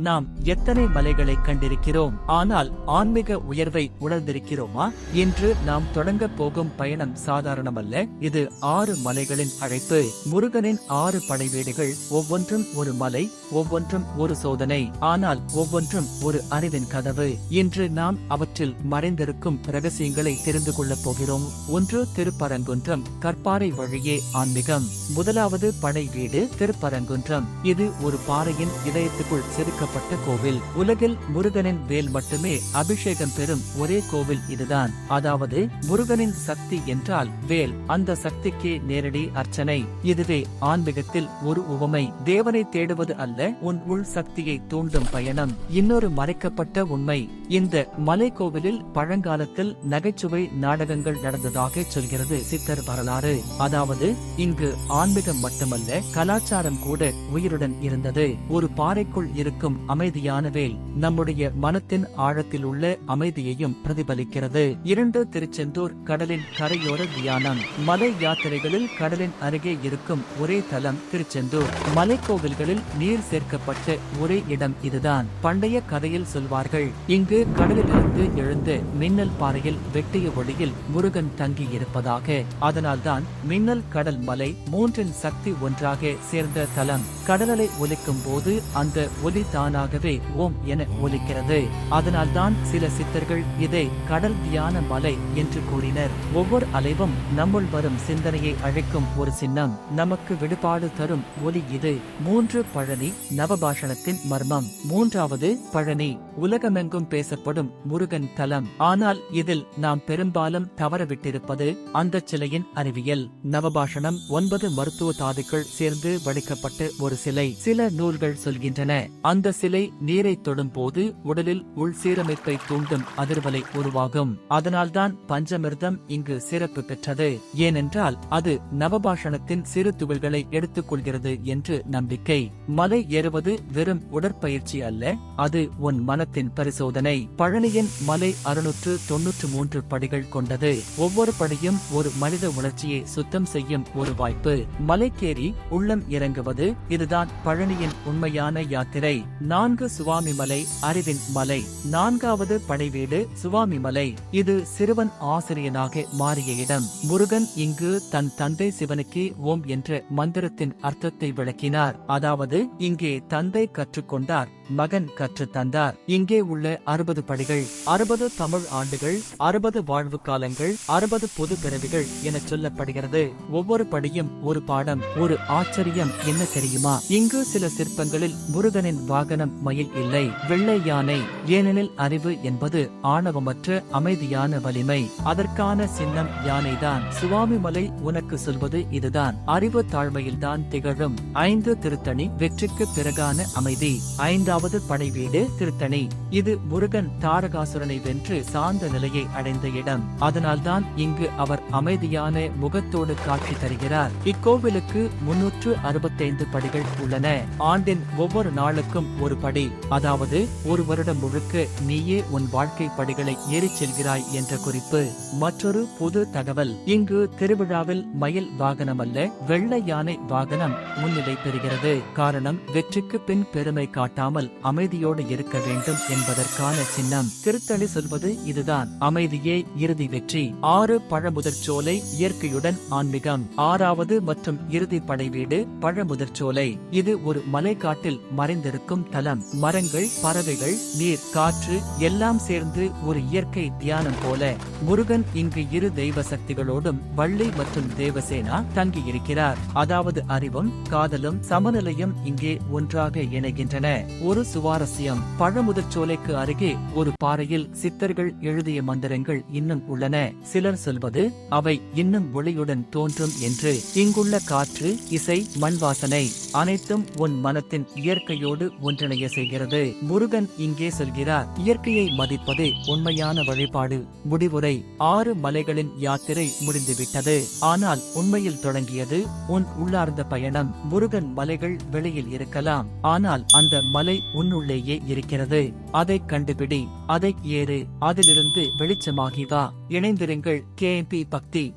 நாம் எத்தனை மலைகளை கண்டிருக்கிறோம்? ஆனால் ஆன்மீக உயர்வை உணர்ந்திருக்கிறோமா? இன்று நாம் தொடங்க போகும் பயணம் சாதாரணமல்ல. இது ஆறு மலைகளின் அழைப்பு. முருகனின் ஆறு படைவீடுகள் ஒவ்வொன்றும் ஒரு மலை ஒவ்வொன்றும் ஒரு சோதனை ஆனால் ஒவ்வொன்றும் ஒரு அறிவின் கதவு. இன்று நாம் அவற்றில் மறைந்திருக்கும் ரகசியங்களை தெரிந்து கொள்ளப் போகிறோம். ஒன்று திருப்பரங்குன்றம் கற்பாறை வழியே ஆன்மீகம். முதலாவது படை வீடு திருப்பரங்குன்றம். இது ஒரு பாறையின் இதயத்துக்குள் செதுக்க செதுக்கப்பட்ட கோவில். உலகில் முருகனின் வேல் மட்டுமே அபிஷேகம் பெறும் ஒரே கோவில் இதுதான். அதாவது முருகனின் சக்தி என்றால் வேல். அந்த சக்திக்கே நேரடி அர்ச்சனை. இதுவே ஆன்மீகத்தில் ஒரு உவமை. தேவனை தேடுவது அல்ல உன் உள் சக்தியை தூண்டும் பயணம். இன்னொரு மறைக்கப்பட்ட உண்மை. இந்த மலைக்கோவிலில் பழங்காலத்தில் நகைச்சுவை நாடகங்கள் நடந்ததாக சொல்கிறது சித்தர் வரலாறு. அதாவது இங்கு ஆன்மீகம் மட்டுமல்ல கலாச்சாரம் கூட உயிருடன் இருந்தது. ஒரு பாறைக்குள் இருக்கும் அமைதியான வேல் நம்முடைய மனத்தின் ஆழத்தில் உள்ள அமைதியையும் பிரதிபலிக்கிறது. இரண்டு திருச்செந்தூர் கடலின் கரையோர தியானம். மலை யாத்திரைகளில் கடலின் அருகே இருக்கும் ஒரே தலம் திருச்செந்தூர். மலைக்கோவில்களில் நீர் சேர்க்கப்பட்ட ஒரே இடம் இதுதான். பண்டைய கதையில் சொல்வார்கள் இங்கு கடலிலிருந்து எழுந்த மின்னல் பாறையில் வெட்டிய ஒளியில் முருகன் தங்கி இருப்பதாக அதனால்தான் மின்னல் கடல் மலை மூன்றின் சக்தி ஒன்றாக சேர்ந்த தலம். கடலலை ஒலிக்கும் போது அந்த ஒலி தானாகவே ஓம் என ஒலிக்கிறது. அதனால்தான் சில சித்தர்கள் இதை கடல் தியான மலை என்று கூறினர். ஒவ்வொரு அலைவும் நம்முள் வரும் சிந்தனையை அழைக்கும் ஒரு சின்னம். நமக்கு விடுபாடு தரும் ஒலி இது. மூன்று பழனி நவபாஷணத்தின் மர்மம். மூன்றாவது பழனி உலகமெங்கும் பேசப்படும் முருகன் தலம். ஆனால் இதில் நாம் பெரும்பாலும் தவறவிட்டிருப்பது அந்த சிலையின் அறிவியல். நவபாஷணம் ஒன்பது மருத்துவ தாதுக்கள் சேர்ந்து வடிக்கப்பட்டு ஒரு சிலை சில நூல்கள் சொல்கின்றன. அந்த சிலை நீரை தொடும் போது உடலில் உள் சீரமைப்பை தூண்டும் அதிர்வலை உருவாகும். அதனால்தான் பஞ்சமிர்தம் இங்கு சிறப்பு பெற்றது. ஏனென்றால் அது நவபாஷணத்தின் சிறு துகள்களை எடுத்துக் கொள்கிறது என்று நம்பிக்கை. மலை ஏறுவது வெறும் உடற்பயிற்சி அல்ல அது உன் மனத்தின் பரிசோதனை. பழனியின் மலை அறுநூற்று தொன்னூற்று மூன்று படிகள் கொண்டது. ஒவ்வொரு படியும் ஒரு மனித உணர்ச்சியை சுத்தம் செய்யும் ஒரு வாய்ப்பு. மலைக்கேறி உள்ளம் இறங்குவது இது இதுதான் பழனியின் உண்மையான யாத்திரை. நான்கு சுவாமி மலை அறிவின் மலை. நான்காவது படைவீடு சுவாமி மலை இது சிறுவன் ஆசிரியனாக மாறிய இடம். முருகன் இங்கு தன் தந்தை சிவனுக்கு ஓம் என்ற மந்திரத்தின் அர்த்தத்தை விளக்கினார். அதாவது இங்கே தந்தை கற்றுக்கொண்டார். மகன் கற்றுத்தந்தார் இங்கே உள்ள அறுபது படிகள் அறுபது தமிழ் ஆண்டுகள் அறுபது வாழ்வு காலங்கள் அறுபது பொது பிறவிகள் என சொல்லப்படுகிறது. ஒவ்வொரு படியும் ஒரு பாடம் ஒரு ஆச்சரியம் என்ன தெரியுமா? இங்கு சில சிற்பங்களில் முருகனின் வாகனம் மயில் இல்லை வெள்ளை யானை ஏனெனில் அறிவு என்பது ஆணவமற்ற அமைதியான வலிமை. அதற்கான சின்னம் யானைதான். சுவாமிமலை உனக்கு சொல்வது இதுதான். அறிவு தாழ்மையில்தான் திகழும். ஐந்து திருத்தணி வெற்றிக்கு பிறகான அமைதி. ஐந்தாவது படைவீடு திருத்தணி. இது முருகன் தாரகாசுரனை வென்று சார்ந்த நிலையை அடைந்த இடம். அதனால்தான் இங்கு அவர் அமைதியான முகத்தோடு காட்சி தருகிறார். இக்கோவிலுக்கு முன்னூற்று அறுபத்தைந்து படிகள் உள்ளன. ஆண்டின் ஒவ்வொரு நாளுக்கும் ஒரு படி. அதாவது ஒரு வருடம் முழுக்க நீயே உன் வாழ்க்கை படிகளை ஏறிச் செல்கிறாய் என்ற குறிப்பு. மற்றொரு புது தகவல். இங்கு திருவிழாவில் மயில் வாகனம் அல்ல வெள்ளை யானை வாகனம் முன்னிலை பெறுகிறது. காரணம் வெற்றிக்கு பின் பெருமை காட்டாமல் அமைதியோடு இருக்க வேண்டும் என்பதற்கான சின்னம். திருத்தணி சொல்வது இதுதான். அமைதியே இறுதி வெற்றி. ஆறு பழமுதற்சோலை இயற்கையுடன் ஆன்மீகம். ஆறாவது மற்றும் இறுதி படைவீடு பழமுதற்சோலை இது ஒரு மலைக்காட்டில் மறைந்திருக்கும் தலம். மரங்கள் பறவைகள் நீர் காற்று எல்லாம் சேர்ந்து ஒரு இயற்கை தியானம் போல. முருகன் இங்கு இரு தெய்வ சக்திகளோடும் வள்ளி மற்றும் தேவசேனா தங்கி இருக்கிறார் அதாவது அறிவும் காதலும் சமநிலையும் இங்கே ஒன்றாக இணைகின்றன. ஒரு சுவாரஸ்யம். பழமுதற்சோலைக்கு அருகே ஒரு பாறையில் சித்தர்கள் எழுதிய மந்திரங்கள் இன்னும் உள்ளன. சிலர் சொல்வது அவை இன்னும் ஒளியுடன் தோன்றும் என்று. இங்குள்ள காற்று இசை மண் வாசனை அனைத்தும் உன் மனத்தின் இயற்கையோடு ஒன்றிணைய செய்கிறது. முருகன் இங்கே சொல்கிறார் இயற்கையை மதிப்பது உண்மையான வழிபாடு. முடிவுரை ஆறு மலைகளின் யாத்திரை முடிந்துவிட்டது. ஆனால் உண்மையில் தொடங்கியது உன் உள்ளார்ந்த பயணம். முருகன் மலைகள் வெளியில் இருக்கலாம். ஆனால் அந்த மலை உன்னுள்ளேயே இருக்கிறது. அதை கண்டுபிடி. அதை ஏறு. அதிலிருந்து வெளிச்சமாகி வா. இணைந்திருங்கள். கே பக்தி.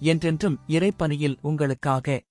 என்றென்றும் இறைப்பணியில் உங்களுக்காக.